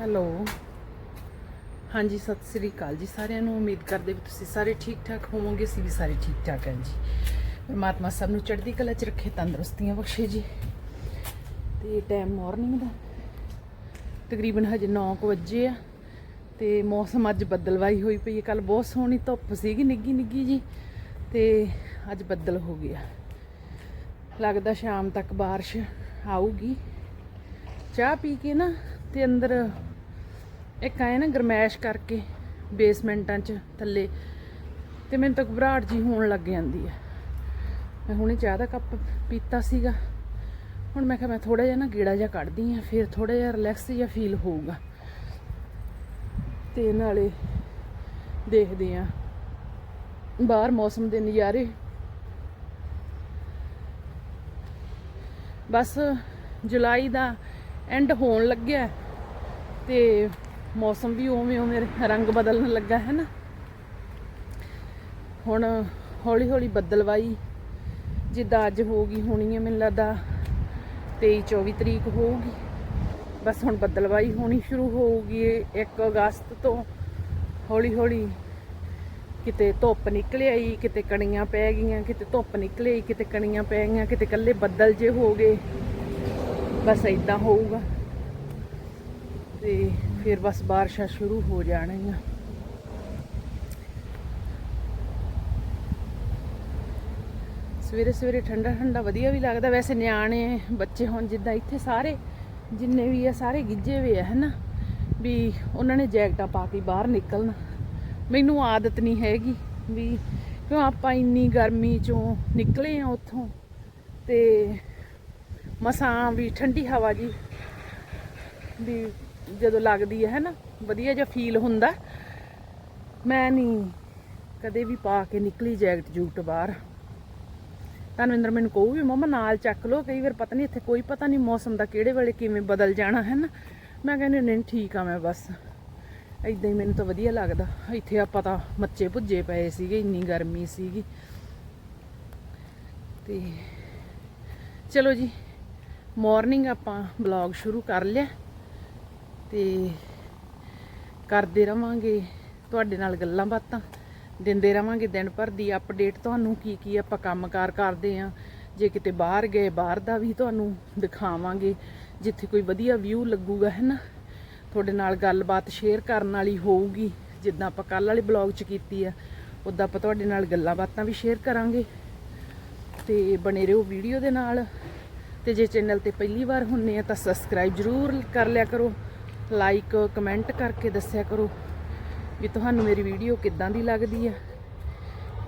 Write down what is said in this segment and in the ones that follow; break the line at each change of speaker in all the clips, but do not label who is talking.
Hello. ਹਾਂਜੀ, ਸਤਿ ਸ੍ਰੀ ਅਕਾਲ ਜੀ ਸਾਰਿਆਂ ਨੂੰ। ਉਮੀਦ ਕਰਦੇ ਵੀ ਤੁਸੀਂ ਸਾਰੇ ਠੀਕ ਠਾਕ ਹੋਵੋਗੇ, ਅਸੀਂ ਵੀ ਸਾਰੇ ਠੀਕ ਠਾਕ ਹਾਂ ਜੀ। ਪਰਮਾਤਮਾ ਸਭ ਨੂੰ ਚੜ੍ਹਦੀ ਕਲਾ 'ਚ ਰੱਖੇ, ਤੰਦਰੁਸਤੀਆਂ ਬਖਸ਼ੇ ਜੀ। ਤੇ ਟਾਈਮ ਮਾਰਨਿੰਗ ਦਾ। ਤਕਰੀਬਨ ਹਜੇ 9 ਵਜੇ ਆ ਤੇ ਮੌਸਮ ਅੱਜ ਬੱਦਲਵਾਈ ਹੋਈ ਪਈ ਹੈ। ਕੱਲ ਬਹੁਤ ਸੋਹਣੀ ਧੁੱਪ ਸੀਗੀ ਨਿੱਗੀ ਨਿੱਗੀ ਜੀ। ਤੇ ਅੱਜ ਬੱਦਲ ਹੋ ਗਿਆ। ਲੱਗਦਾ ਸ਼ਾਮ ਤੱਕ ਬਾਰਿਸ਼ ਆਊਗੀ। ਚਾਹ ਪੀ ਕੇ ਨਾ ਤੇ ਅੰਦਰ ਇੱਕ ਆਏ ਨਾ ਗਰਮੈਸ਼ ਕਰਕੇ ਬੇਸਮੈਂਟਾਂ 'ਚ ਥੱਲੇ ਤੇ ਮੈਨੂੰ ਤਾਂ ਘਬਰਾਹਟ ਜੀ ਹੋਣ ਲੱਗ ਜਾਂਦੀ ਹੈ ਮੈਂ ਹੁਣੇ ਚਾਹ ਦਾ ਕੱਪ ਪੀਤਾ ਸੀਗਾ। ਹੁਣ ਮੈਂ ਕਿਹਾ ਮੈਂ ਥੋੜਾ ਜਿਹਾ ਨਾ ਗੇੜਾ ਜਿਹਾ ਕੱਢਦੀ ਆ ਫਿਰ ਥੋੜਾ ਜਿਹਾ ਰਿਲੈਕਸ ਜਿਹਾ ਫੀਲ ਹੋਊਗਾ। ਤੇ ਨਾਲੇ ਦੇਖਦੇ ਆ ਬਾਹਰ ਮੌਸਮ ਦੇ ਨਜ਼ਾਰੇ। ਬਸ ਜੁਲਾਈ ਦਾ ਐਂਡ ਹੋਣ ਲੱਗਿਆ ਤੇ ਮੌਸਮ ਵੀ ਉਵੇਂ ਉਵੇਂ ਰੰਗ ਬਦਲਣ ਲੱਗਾ ਹੈ ਨਾ। ਹੁਣ ਹੌਲੀ ਹੌਲੀ ਬੱਦਲਵਾਈ, ਜਿੱਦਾਂ ਅੱਜ ਹੋਊਗੀ ਹੋਣੀ ਹੈ ਮੈਨੂੰ ਲੱਗਦਾ 23 24 ਤਰੀਕ ਹੋਊਗੀ। ਬਸ ਹੁਣ ਬੱਦਲਵਾਈ ਹੋਣੀ ਸ਼ੁਰੂ ਹੋਊਗੀ 1 ਅਗਸਤ ਤੋਂ। ਹੌਲੀ ਹੌਲੀ ਕਿਤੇ ਧੁੱਪ ਨਿਕਲ ਆਈ, ਕਿਤੇ ਕਣੀਆਂ ਪੈ ਗਈਆਂ, ਕਿਤੇ ਧੁੱਪ ਨਿਕਲ ਆਈ, ਕਿਤੇ ਕਣੀਆਂ ਪੈ ਗਈਆਂ, ਕਿਤੇ ਕੱਲੇ ਬੱਦਲ ਜੇ ਹੋ ਗਏ। ਬਸ ਇਦਾਂ ਹੋਊਗਾ। ਤੇ ਫਿਰ ਬਸ ਬਾਰਿਸ਼ਾਂ ਸ਼ੁਰੂ ਹੋ ਜਾਣਗੀਆਂ। ਸਵੇਰੇ ਸਵੇਰੇ ਠੰਡਾ ਠੰਡਾ ਵਧੀਆ ਵੀ ਲੱਗਦਾ। ਵੈਸੇ ਨਿਆਣੇ, ਬੱਚੇ ਹੁਣ ਜਿੱਦਾਂ ਇੱਥੇ ਸਾਰੇ, ਜਿੰਨੇ ਵੀ ਆ, ਸਾਰੇ ਗਿੱਜੇ ਹੋਏ ਆ, ਹਨਾ? ਵੀ ਉਹਨਾਂ ਨੇ ਜੈਕਟਾਂ ਪਾ ਕੇ ਬਾਹਰ ਨਿਕਲਣਾ। ਮੈਨੂੰ ਆਦਤ ਨਹੀਂ ਹੈਗੀ ਵੀ ਕਿਉਂ ਆਪਾਂ ਇੰਨੀ ਗਰਮੀ ਚੋਂ ਨਿਕਲੇ ਆ ਉੱਥੋਂ। ਤੇ ਮਸਾਂ ਵੀ ਠੰਡੀ ਹਵਾ ਜੀ ਵੀ ਜਦੋਂ ਲੱਗਦੀ ਹੈ ਨਾ ਵਧੀਆ ਜਿਹਾ ਫੀਲ ਹੁੰਦਾ। ਮੈਂ ਨਹੀਂ ਕਦੇ ਵੀ ਪਾ ਕੇ ਨਿਕਲੀ ਜੈਕਟ ਜੂਟ ਬਾਹਰ। ਧਨਵਿੰਦਰ ਮੈਨੂੰ ਕਹੂ ਵੀ ਮਮਾ, ਨਾਲ ਚੱਕ ਲੋ ਕਈ ਵਾਰ ਪਤਾ ਨਹੀਂ ਇੱਥੇ ਕੋਈ ਪਤਾ ਨਹੀਂ ਮੌਸਮ ਦਾ ਕਿਹੜੇ ਵੇਲੇ ਕਿਵੇਂ ਬਦਲ ਜਾਣਾ ਹੈ ਨਾ ਮੈਂ ਕਹਿੰਦੀ, ਨਹੀਂ ਠੀਕ ਆ ਮੈਂ ਬਸ। ਇਦਾਂ ਹੀ ਮੈਨੂੰ ਤਾਂ ਵਧੀਆ ਲੱਗਦਾ। ਇੱਥੇ ਆਪਾਂ ਤਾਂ ਮੱਚੇ ਭੁੱਜੇ ਪਏ ਸੀਗੇ, ਇੰਨੀ ਗਰਮੀ ਸੀਗੀ। ਤੇ ਚਲੋ ਜੀ ਮਾਰਨਿੰਗ ਆਪਾਂ ਬਲੌਗ ਸ਼ੁਰੂ ਕਰ ਲਿਆ ਤੇ ਕਰਦੇ ਰਵਾਂਗੇ ਤੁਹਾਡੇ ਨਾਲ ਗੱਲਾਂ ਬਾਤਾਂ, ਦਿੰਦੇ ਰਵਾਂਗੇ ਦਿਨ ਭਰ ਦੀ ਅਪਡੇਟ ਤੁਹਾਨੂੰ ਕੀ ਕੀ ਆਪਾਂ ਕੰਮਕਾਰ ਕਰਦੇ ਆ, ਜੇ ਕਿਤੇ ਬਾਹਰ ਗਏ, ਬਾਹਰ ਦਾ ਵੀ ਤੁਹਾਨੂੰ ਦਿਖਾਵਾਂਗੇ, ਜਿੱਥੇ ਕੋਈ ਵਧੀਆ ਵਿਊ ਲੱਗੂਗਾ ਹੈ ਨਾ ਤੁਹਾਡੇ ਨਾਲ ਗੱਲਬਾਤ ਸ਼ੇਅਰ ਕਰਨ ਵਾਲੀ ਹੋਊਗੀ, ਜਿੱਦਾਂ ਆਪਾਂ ਕੱਲ ਵਾਲੇ ਬਲੌਗ 'ਚ ਕੀਤੀ ਆ, ਉਦਾਂ ਆਪਾਂ ਤੁਹਾਡੇ ਨਾਲ ਗੱਲਾਂ ਬਾਤਾਂ ਵੀ ਸ਼ੇਅਰ ਕਰਾਂਗੇ ਤੇ ਬਣੇ ਰਹੋ ਵੀਡੀਓ ਦੇ ਨਾਲ। ਤੇ ਜੇ ਚੈਨਲ ਤੇ ਪਹਿਲੀ ਵਾਰ ਹੁੰਨੇ ਆ ਤਾਂ ਸਬਸਕ੍ਰਾਈਬ ਜ਼ਰੂਰ ਕਰ ਲਿਆ ਕਰੋ ਲਾਈਕ ਕਮੈਂਟ ਕਰਕੇ ਦੱਸਿਆ ਕਰੋ ਵੀ ਤੁਹਾਨੂੰ ਮੇਰੀ ਵੀਡੀਓ ਕਿੱਦਾਂ ਦੀ ਲੱਗਦੀ ਆ।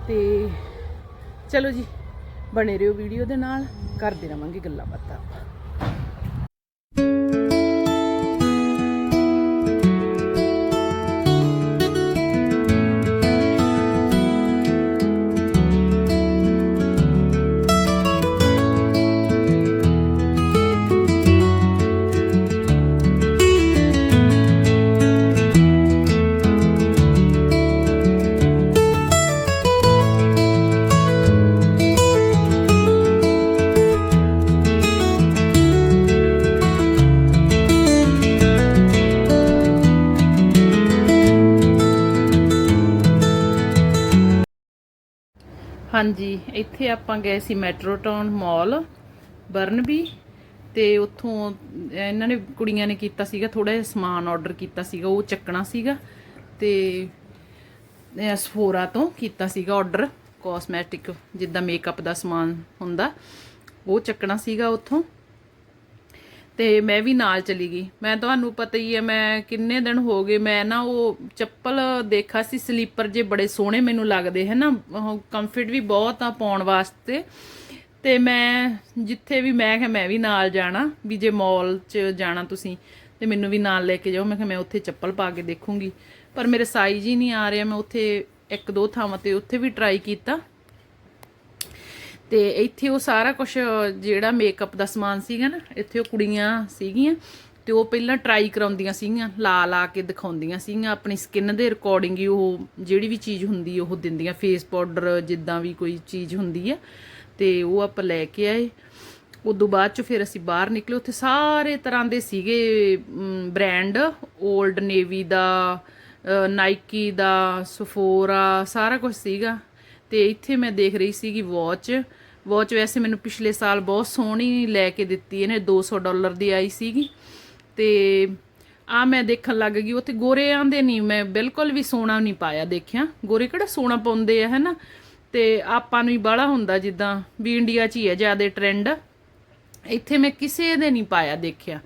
ਤੇ ਚਲੋ ਜੀ, ਬਣੇ ਰਹੋ ਵੀਡੀਓ ਦੇ ਨਾਲ, ਕਰਦੇ ਰਵਾਂਗੇ ਗੱਲਾਂ ਬਾਤਾਂ ਹਾਂਜੀ, ਇੱਥੇ ਆਪਾਂ ਗਏ ਸੀ ਮੈਟਰੋ ਟਾਊਨ ਮਾਲ ਬਰਨਬੀ ਤੇ ਉੱਥੋਂ ਇਹਨਾਂ ਨੇ ਕੁੜੀਆਂ ਨੇ ਕੀਤਾ ਸੀਗਾ ਥੋੜਾ ਜਿਹਾ ਸਮਾਨ ਆਰਡਰ ਕੀਤਾ ਸੀਗਾ, ਉਹ ਚੱਕਣਾ ਸੀਗਾ, ਤੇ ਸਫੋਰਾ ਤੋਂ ਕੀਤਾ ਸੀਗਾ ਆਰਡਰ ਕਾਸਮੈਟਿਕ ਜਿੱਦਾਂ ਮੇਕਅਪ ਦਾ ਸਮਾਨ ਹੁੰਦਾ, ਉਹ ਚੱਕਣਾ ਸੀਗਾ ਉੱਥੋਂ। ਤੇ ਮੈਂ ਵੀ ਨਾਲ ਚਲੀ ਗਈ। ਮੈਂ ਤੁਹਾਨੂੰ ਪਤਾ ਹੀ ਹੈ, ਮੈਂ ਕਿੰਨੇ ਦਿਨ ਹੋ ਗਏ, ਮੈਂ ਨਾ ਉਹ ਚੱਪਲ ਦੇਖਾ ਸੀ, ਸਲੀਪਰ ਜੇ ਬੜੇ ਸੋਹਣੇ ਮੈਨੂੰ ਲੱਗਦੇ ਹੈ ਨਾ ਕੰਫਰਟ ਵੀ ਬਹੁਤ ਆ ਪਾਉਣ ਵਾਸਤੇ। ਤੇ ਮੈਂ ਜਿੱਥੇ ਵੀ ਮੈਂ ਕਿਹਾ, ਮੈਂ ਵੀ ਨਾਲ ਜਾਣਾ, ਵੀ ਜੇ ਮਾਲ 'ਚ ਜਾਣਾ ਤੁਸੀਂ, ਤੇ ਮੈਨੂੰ ਵੀ ਨਾਲ ਲੈ ਕੇ ਜਾਓ। ਮੈਂ ਕਿਹਾ, ਮੈਂ ਉੱਥੇ ਚੱਪਲ ਪਾ ਕੇ ਦੇਖੂੰਗੀ। ਪਰ ਮੇਰੇ ਸਾਈਜ਼ ਹੀ ਨਹੀਂ ਆ ਰਿਹਾ, ਮੈਂ ਉੱਥੇ ਇੱਕ ਦੋ ਥਾਵਾਂ ਤੇ ਉੱਥੇ ਵੀ ਟਰਾਈ ਕੀਤਾ। ਤੇ ਇੱਥੇ ਉਹ ਸਾਰਾ ਕੁਝ ਜਿਹੜਾ ਮੇਕਅਪ ਦਾ ਸਮਾਨ ਸੀਗਾ ਨਾ, ਇੱਥੇ ਉਹ ਕੁੜੀਆਂ ਸੀਗੀਆਂ ਤੇ ਉਹ ਪਹਿਲਾਂ ਟਰਾਈ ਕਰਾਉਂਦੀਆਂ ਸੀਗੀਆਂ, ਲਾ ਲਾ ਕੇ ਦਿਖਾਉਂਦੀਆਂ ਸੀਗੀਆਂ, ਆਪਣੀ ਸਕਿਨ ਦੇ ਰਿਕਾਰਡਿੰਗ ਹੀ ਉਹ ਜਿਹੜੀ ਵੀ ਚੀਜ਼ ਹੁੰਦੀ ਉਹ ਦਿੰਦੀਆਂ ਫੇਸ ਪਾਊਡਰ ਜਿੱਦਾਂ ਵੀ ਕੋਈ ਚੀਜ਼ ਹੁੰਦੀ ਆ, ਤੇ ਉਹ ਆਪਾਂ ਲੈ ਕੇ ਆਏ। ਉਦੋਂ ਬਾਅਦ ਚ ਫਿਰ ਅਸੀਂ ਬਾਹਰ ਨਿਕਲੇ, ਉੱਥੇ ਸਾਰੇ ਤਰ੍ਹਾਂ ਦੇ ਸੀਗੇ ਬ੍ਰਾਂਡ 올ਡ ਨੇਵੀ ਦਾ ਨਾਈਕੀ ਦਾ ਸਫੋਰਾ ਸਾਰਾ ਕੁਝ ਸੀਗਾ। ਤੇ ਇੱਥੇ ਮੈਂ ਦੇਖ ਰਹੀ ਸੀਗੀ ਵਾਚ ਵਾਚ ਵੈਸੇ ਮੈਨੂੰ ਪਿਛਲੇ ਸਾਲ ਬਹੁਤ ਸੋਹਣੀ ਲੈ ਕੇ ਦਿੱਤੀ ਇਹਨੇ 200 ਡਾਲਰ ਦੀ ਆਈ ਸੀਗੀ। ਤੇ ਆ ਮੈਂ ਦੇਖਣ ਲੱਗ ਗਈ, ਉੱਥੇ ਗੋਰੇ ਦੇ ਨਹੀਂ ਮੈਂ ਬਿਲਕੁਲ ਵੀ ਸੋਨਾ ਨਹੀਂ ਪਾਇਆ ਦੇਖਿਆ। ਗੋਰੇ ਕਿਹੜਾ ਸੋਨਾ ਪਾਉਂਦੇ ਆ, ਹੈਨਾ? ਤੇ ਆਪਾਂ ਨੂੰ ਹੀ ਬਾਹਲਾ ਹੁੰਦਾ ਜਿੱਦਾਂ ਵੀ ਇੰਡੀਆ 'ਚ ਹੀ ਹੈ ਜ਼ਿਆਦਾ ਟ੍ਰੈਂਡ ਇੱਥੇ ਮੈਂ ਕਿਸੇ ਦੇ ਨਹੀਂ ਪਾਇਆ ਦੇਖਿਆ।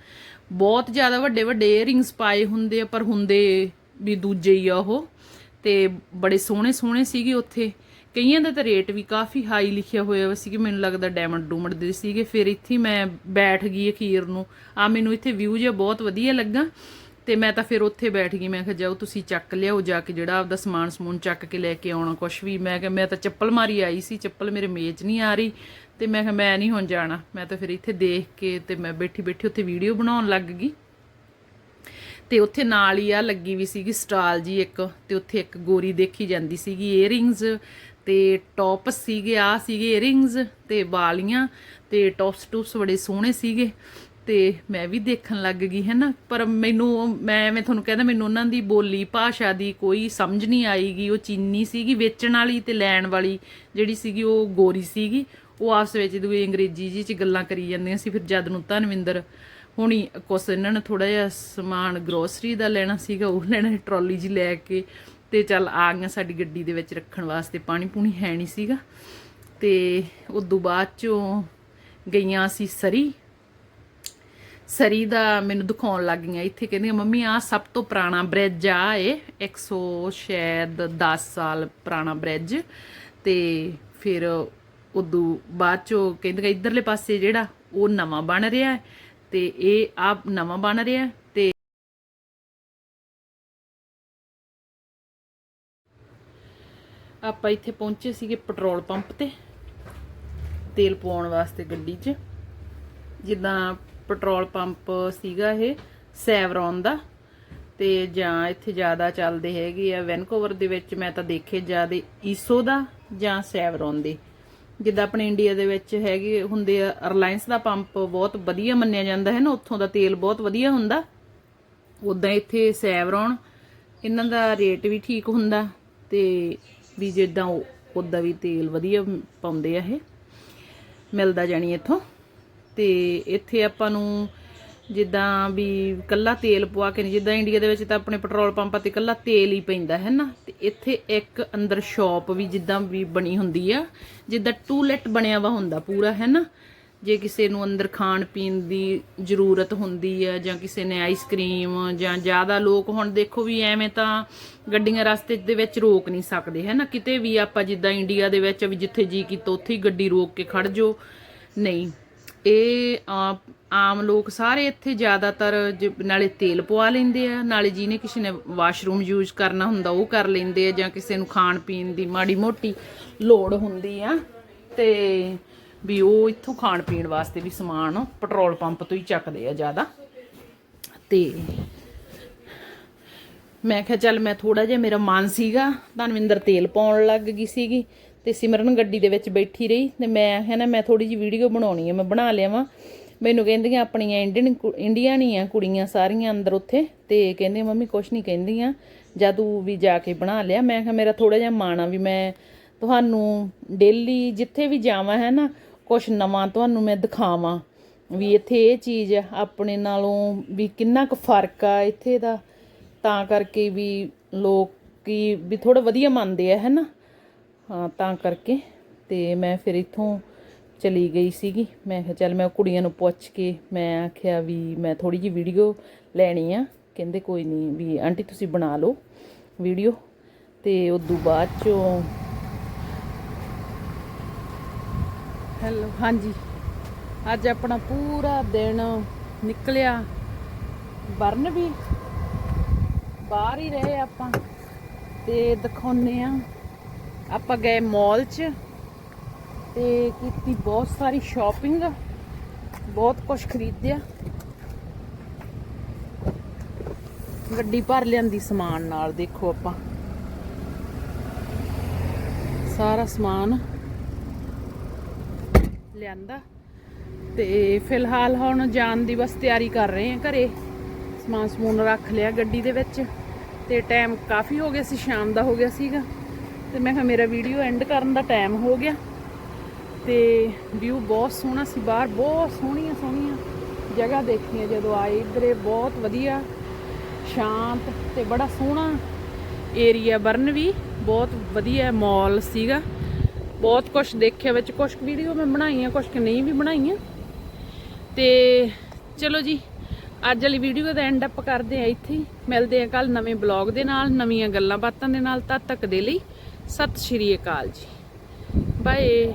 ਬਹੁਤ ਜ਼ਿਆਦਾ ਵੱਡੇ ਵੱਡੇ ਇਅਰਿੰਗਸ ਪਾਏ ਹੁੰਦੇ ਆ, ਪਰ ਹੁੰਦੇ ਵੀ ਦੂਜੇ ਹੀ ਆ ਉਹ। ਤੇ ਬੜੇ ਸੋਹਣੇ ਸੋਹਣੇ ਸੀਗੇ ਉੱਥੇ। ਕਈਆਂ ਦਾ ਤਾਂ ਰੇਟ ਵੀ ਕਾਫੀ ਹਾਈ ਲਿਖਿਆ ਹੋਇਆ ਵਾ ਸੀ ਕਿ ਮੈਨੂੰ ਲੱਗਦਾ ਡਾਇਮੰਡ ਡੂਮਡ ਦੇ ਸੀਗੇ। ਫਿਰ ਇੱਥੇ ਮੈਂ ਬੈਠ ਗਈ ਅਖੀਰ ਨੂੰ। ਆ ਮੈਨੂੰ ਇੱਥੇ ਵਿਊ ਜਿਹਾ ਬਹੁਤ ਵਧੀਆ ਲੱਗਾ ਤੇ ਮੈਂ ਤਾਂ ਫਿਰ ਉੱਥੇ ਬੈਠ ਗਈ। ਮੈਂ ਕਿਹਾ, ਜਾਓ ਤੁਸੀਂ ਚੱਕ ਲਿਆਓ ਜਾ ਕੇ ਜਿਹੜਾ ਆਪਦਾ ਸਮਾਨ ਸਮੂਨ ਚੱਕ ਕੇ ਲੈ ਕੇ ਆਉਣਾ ਕੁਛ ਵੀ। ਮੈਂ ਕਿਹਾ, ਮੈਂ ਤਾਂ ਚੱਪਲ ਮਾਰੀ ਆਈ ਸੀ, ਚੱਪਲ ਮੇਰੇ ਮੇਜ਼ ਨਹੀਂ ਆ ਰਹੀ। ਤੇ ਮੈਂ ਕਿਹਾ, ਮੈਂ ਨਹੀਂ ਹੁਣ ਜਾਣਾ। ਮੈਂ ਤਾਂ ਫਿਰ ਇੱਥੇ ਦੇਖ ਕੇ ਤੇ ਮੈਂ ਬੈਠੀ ਬੈਠੀ ਉੱਥੇ ਵੀਡੀਓ ਬਣਾਉਣ ਲੱਗ ਗਈ। ਤੇ ਉੱਥੇ ਨਾਲ ਹੀ ਆ ਲੱਗੀ ਵੀ ਸੀਗੀ ਸਟਾਲ ਜੀ ਇੱਕ ਤੇ ਉੱਥੇ ਇੱਕ ਗੋਰੀ ਦੇਖੀ ਜਾਂਦੀ ਸੀਗੀ ਏਅਰਿੰਗਸ ਤੇ ਟੌਪਸ ਸੀਗੇ ਆ ਸੀਗੇ ਏਅਰਿੰਗਸ ਤੇ ਵਾਲੀਆਂ ਤੇ ਟੌਪਸ ਟੂਪਸ ਬੜੇ ਸੋਹਣੇ ਸੀਗੇ। ਤੇ ਮੈਂ ਵੀ ਦੇਖਣ ਲੱਗ ਗਈ ਹੈ ਨਾ ਪਰ ਮੈਨੂੰ, ਮੈਂ ਮੈਂ ਤੁਹਾਨੂੰ ਕਹਿੰਦਾ, ਮੈਨੂੰ ਉਹਨਾਂ ਦੀ ਬੋਲੀ ਭਾਸ਼ਾ ਦੀ ਕੋਈ ਸਮਝ ਨਹੀਂ ਆਈਗੀ। ਉਹ ਚੀਨੀ ਸੀਗੀ ਵੇਚਣ ਵਾਲੀ ਤੇ ਲੈਣ ਵਾਲੀ, ਜਿਹੜੀ ਸੀਗੀ ਉਹ ਗੋਰੀ ਸੀਗੀ। ਉਹ ਆਪਸ ਵਿੱਚ ਦੂਏ ਅੰਗਰੇਜ਼ੀ ਜੀ ਚ ਗੱਲਾਂ ਕਰੀ ਜਾਂਦੀਆਂ ਸੀ। ਫਿਰ ਜਦ ਨੂੰ ਧਨਵਿੰਦਰ ਹੁਣੀ, ਕੁਛ ਇਹਨਾਂ ਨੇ ਥੋੜਾ ਜਿਹਾ ਸਮਾਨ ਗਰੋਸਰੀ ਦਾ ਲੈਣਾ ਸੀਗਾ, ਉਹ ਲੈਣਾ ਸੀ ਟਰਾਲੀ ਜੀ ਲੈ ਕੇ ਤੇ ਚੱਲ ਆ ਗਈਆਂ ਸਾਡੀ ਗੱਡੀ ਦੇ ਵਿੱਚ ਰੱਖਣ ਵਾਸਤੇ, ਪਾਣੀ ਪੂਣੀ ਹੈ ਨਹੀਂ ਸੀਗਾ। ਤੇ ਉਦੋਂ ਬਾਅਦ ਚੋਂ ਗਈਆਂ ਅਸੀਂ ਸਰੀ। ਸਰੀ ਦਾ ਮੈਨੂੰ ਦਿਖਾਉਣ ਲੱਗ ਗਈਆਂ ਇੱਥੇ, ਕਹਿੰਦੀਆਂ, ਮੰਮੀ ਆ ਸਭ ਤੋਂ ਪੁਰਾਣਾ ਬ੍ਰਿਜ ਆ ਇਹ। 100 ਸ਼ਾਇਦ 10 ਸਾਲ ਪੁਰਾਣਾ ਬ੍ਰਿਜ ਤੇ ਫਿਰ ਉਦੋਂ ਬਾਅਦ ਚੋਂ ਕਹਿੰਦੀਆਂ, ਇਧਰਲੇ ਪਾਸੇ ਜਿਹੜਾ ਉਹ ਨਵਾਂ ਬਣ ਰਿਹਾ ਹੈ ਤੇ ਇਹ ਆ ਨਵਾਂ ਬਣ ਰਿਹਾ ਆਪਾਂ ਇੱਥੇ ਪਹੁੰਚੇ ਸੀਗੇ ਪੈਟਰੋਲ ਪੰਪ ਤੇ, ਤੇਲ ਪਵਾਉਣ ਵਾਸਤੇ ਗੱਡੀ 'ਚ। ਜਿੱਦਾਂ ਪੈਟਰੋਲ ਪੰਪ ਸੀਗਾ ਇਹ, ਸੈਵਰੋਨ ਦਾ। ਤੇ ਜਾਂ ਇੱਥੇ ਜ਼ਿਆਦਾ ਚੱਲਦੇ ਹੈਗੇ ਆ ਵੈਨਕੂਵਰ ਦੇ ਵਿੱਚ, ਮੈਂ ਤਾਂ ਦੇਖੇ ਜ਼ਿਆਦਾ ਈਸੋ ਦਾ ਜਾਂ ਸੈਵਰੋਨ ਦੇ। ਜਿੱਦਾਂ ਆਪਣੇ ਇੰਡੀਆ ਦੇ ਵਿੱਚ ਹੈਗੇ ਹੁੰਦੇ ਆ ਰਿਲਾਇੰਸ ਦਾ ਪੰਪ ਬਹੁਤ ਵਧੀਆ ਮੰਨਿਆ ਜਾਂਦਾ ਹੈ ਨਾ, ਉੱਥੋਂ ਦਾ ਤੇਲ ਬਹੁਤ ਵਧੀਆ ਹੁੰਦਾ। ਉਦਾਂ ਇੱਥੇ ਸੈਵਰੋਨ, ਇਹਨਾਂ ਦਾ ਰੇਟ ਵੀ ਠੀਕ ਹੁੰਦਾ ਤੇ ਵੀ ਜਿੱਦਾਂ ਉਦਾਂ ਵੀ ਤੇਲ ਵਧੀਆ ਪਾਉਂਦੇ ਆ ਇਹ। ਮਿਲਦਾ ਜਾਣੀ ਇੱਥੋਂ। ਤੇ ਇੱਥੇ ਆਪਾਂ ਨੂੰ ਜਿੱਦਾਂ ਵੀ ਕੱਲਾ ਤੇਲ ਪਵਾ ਕੇ ਨਹੀਂ, ਜਿੱਦਾਂ ਇੰਡੀਆ ਦੇ ਵਿੱਚ ਤਾਂ ਆਪਣੇ ਪੈਟਰੋਲ ਪੰਪਾਂ ਤੇ ਕੱਲਾ ਤੇਲ ਹੀ ਪੈਂਦਾ, ਹੈ ਨਾ? ਤੇ ਇੱਥੇ ਇੱਕ ਅੰਦਰ ਸ਼ਾਪ ਵੀ ਜਿੱਦਾਂ ਵੀ ਬਣੀ ਹੁੰਦੀ ਆ, ਜਿੱਦਾਂ ਟੂਲੈਟ ਬਣਿਆ ਵਾ ਹੁੰਦਾ ਪੂਰਾ, ਹੈ ਨਾ? ਜੇ ਕਿਸੇ ਨੂੰ ਅੰਦਰ ਖਾਣ ਪੀਣ ਦੀ ਜ਼ਰੂਰਤ ਹੁੰਦੀ ਆ ਜਾਂ ਕਿਸੇ ਨੇ ਆਈਸਕ੍ਰੀਮ ਜਾਂ ਜ਼ਿਆਦਾ ਲੋਕ ਹੁਣ ਦੇਖੋ ਵੀ ਐਵੇਂ ਤਾਂ ਗੱਡੀਆਂ ਰਸਤੇ ਦੇ ਵਿੱਚ ਰੋਕ ਨਹੀਂ ਸਕਦੇ, ਹੈ ਨਾ? ਕਿਤੇ ਵੀ ਆਪਾਂ ਜਿੱਦਾਂ ਇੰਡੀਆ ਦੇ ਵਿੱਚ ਵੀ ਜਿੱਥੇ ਜੀ ਕੀਤਾ ਉੱਥੇ ਹੀ ਗੱਡੀ ਰੋਕ ਕੇ ਖੜ ਜਾਓ। ਨਹੀਂ, ਇਹ ਆਮ ਲੋਕ ਸਾਰੇ ਇੱਥੇ ਜ਼ਿਆਦਾਤਰ ਜ- ਨਾਲੇ ਤੇਲ ਪਵਾ ਲੈਂਦੇ ਆ, ਨਾਲੇ ਜਿਹਨੇ ਕਿਸੇ ਨੇ ਵਾਸ਼ਰੂਮ ਯੂਜ਼ ਕਰਨਾ ਹੁੰਦਾ ਉਹ ਕਰ ਲੈਂਦੇ ਆ ਜਾਂ ਕਿਸੇ ਨੂੰ ਖਾਣ ਪੀਣ ਦੀ ਮਾੜੀ ਮੋਟੀ ਲੋੜ ਹੁੰਦੀ ਆ। ਤੇ ਵੀ ਉਹ ਇੱਥੋਂ ਖਾਣ ਪੀਣ ਵਾਸਤੇ ਵੀ ਸਮਾਨ ਪੈਟਰੋਲ ਪੰਪ ਤੋਂ ਹੀ ਚੱਕਦੇ ਆ ਜ਼ਿਆਦਾ। ਤੇ ਮੈਂ ਕਿਹਾ ਚੱਲ ਮੈਂ ਥੋੜਾ ਜਿਹਾ ਮੇਰਾ ਮਨ ਸੀਗਾ, ਧਨਵਿੰਦਰ ਤੇਲ ਪਾਉਣ ਲੱਗ ਗਈ ਸੀਗੀ ਤੇ ਸਿਮਰਨ ਗੱਡੀ ਦੇ ਵਿੱਚ ਬੈਠੀ ਰਹੀ ਤੇ ਮੈਂ ਹੈ ਨਾ ਮੈਂ ਥੋੜੀ ਜਿਹੀ ਵੀਡੀਓ ਬਣਾਉਣੀ ਹੈ ਮੈਂ ਬਣਾ ਲਿਆ ਵਾਂ ਮੈਨੂੰ ਕਹਿੰਦੀਆਂ ਆਪਣੀਆਂ ਇੰਡੀਅਨ ਇੰਡੀਅਨ ਹੀ ਆ ਕੁੜੀਆਂ ਸਾਰੀਆਂ ਅੰਦਰ ਉੱਥੇ ਤੇ ਕਹਿੰਦੇ ਮੰਮੀ ਕੁਛ ਨਹੀਂ ਕਹਿੰਦੀਆਂ ਜਦ ਤੂੰ ਵੀ ਜਾ ਕੇ ਬਣਾ ਲਿਆ। ਮੈਂ ਕਿਹਾ ਮੇਰਾ ਥੋੜਾ ਜਿਹਾ ਮਾਣ ਆ ਵੀ ਮੈਂ ਤੁਹਾਨੂੰ ਡੇਲੀ ਜਿੱਥੇ ਵੀ ਜਾਵਾਂ ਹੈ ਨਾ ਕੁਛ ਨਵਾਂ ਤੁਹਾਨੂੰ ਮੈਂ ਦਿਖਾਵਾਂ ਵੀ ਇੱਥੇ ਇਹ ਚੀਜ਼ ਆ, ਆਪਣੇ ਨਾਲੋਂ ਵੀ ਕਿੰਨਾ ਕੁ ਫ਼ਰਕ ਆ ਇੱਥੇ ਦਾ। ਤਾਂ ਕਰਕੇ ਵੀ ਲੋਕੀ ਵੀ ਥੋੜਾ ਵਧੀਆ ਮੰਨਦੇ ਆ ਹੈਨਾ ਹਾਂ ਤਾਂ ਕਰਕੇ। ਤੇ ਮੈਂ ਫਿਰ ਇੱਥੋਂ ਚਲੀ ਗਈ ਸੀਗੀ। ਮੈਂ ਕਿਹਾ ਚੱਲ ਮੈਂ ਕੁੜੀਆਂ ਨੂੰ ਪੁੱਛ ਕੇ ਮੈਂ ਆਖਿਆ ਵੀ ਮੈਂ ਥੋੜੀ ਜਿਹੀ ਵੀਡੀਓ ਲੈਣੀ ਆ। ਕਹਿੰਦੇ ਕੋਈ ਨਹੀਂ ਵੀ ਆਂਟੀ ਤੁਸੀਂ ਬਣਾ ਲਓ ਵੀਡੀਓ। ਤੇ ਉਦੋਂ ਬਾਅਦ ਚੋਂ ਹੈਲੋ, ਹਾਂਜੀ। ਅੱਜ ਆਪਣਾ ਪੂਰਾ ਦਿਨ ਨਿਕਲਿਆ। ਬਰਨ ਵੀ ਬਾਹਰ ਹੀ ਰਹੇ ਆਪਾਂ ਤੇ ਦਿਖਾਉਨੇ ਆ ਆਪਾਂ ਗਏ ਮਾਲ 'ਚ ਤੇ ਕੀਤੀ ਬਹੁਤ ਸਾਰੀ ਸ਼ਾਪਿੰਗ ਬਹੁਤ ਕੁਝ ਖਰੀਦਿਆ। ਗੱਡੀ ਭਰ ਲਿਆਂਦੀ ਸਮਾਨ ਨਾਲ, ਦੇਖੋ ਆਪਾਂ। ਸਾਰਾ ਸਮਾਨ ਲਿਆਂਦਾ। ਤੇ ਫਿਲਹਾਲ ਹੁਣ ਜਾਣ ਦੀ ਬਸ ਤਿਆਰੀ ਕਰ ਰਹੇ ਹਾਂ ਘਰੇ। ਸਮਾਨ ਸਮੂਨ ਰੱਖ ਲਿਆ ਗੱਡੀ ਦੇ ਵਿੱਚ। ਤੇ ਟਾਈਮ ਕਾਫੀ ਹੋ ਗਿਆ ਸੀ, ਸ਼ਾਮ ਦਾ ਹੋ ਗਿਆ ਸੀਗਾ। ਤੇ ਮੈਂ ਕਿਹਾ ਮੇਰਾ ਵੀਡੀਓ ਐਂਡ ਕਰਨ ਦਾ ਟਾਈਮ ਹੋ ਗਿਆ। ਤੇ ਵਿਊ ਬਹੁਤ ਸੋਹਣਾ ਸੀ, ਬਾਹਰ ਬਹੁਤ ਸੋਹਣੀਆਂ ਸੋਹਣੀਆਂ ਜਗ੍ਹਾ ਦੇਖੀਆਂ ਜਦੋਂ ਆਏ ਇੱਧਰੇ ਬਹੁਤ ਵਧੀਆ, ਸ਼ਾਂਤ ਤੇ ਬੜਾ ਸੋਹਣਾ ਏਰੀਆ ਬਰਨ ਵੀ। ਬਹੁਤ ਵਧੀਆ ਮਾਲ ਸੀਗਾ। ਬਹੁਤ ਕੁਝ ਦੇਖਿਆ ਵਿੱਚ ਕੁਝ ਵੀਡੀਓ ਮੈਂ ਬਣਾਈਆਂ ਕੁਝ ਨਹੀਂ ਵੀ ਬਣਾਈਆਂ। ਤੇ ਚਲੋ ਜੀ, ਅੱਜ ਵਾਲੀ ਵੀਡੀਓ ਦਾ ਐਂਡ ਅਪ ਕਰਦੇ ਆ ਇੱਥੇ ਮਿਲਦੇ ਆ ਕੱਲ ਨਵੇਂ ਬਲੌਗ ਦੇ ਨਾਲ, ਨਵੀਆਂ ਗੱਲਾਂ ਬਾਤਾਂ ਦੇ ਨਾਲ। ਤਦ ਤੱਕ ਦੇ ਲਈ ਸਤਿ ਸ਼੍ਰੀ ਅਕਾਲ ਜੀ। ਬਾਏ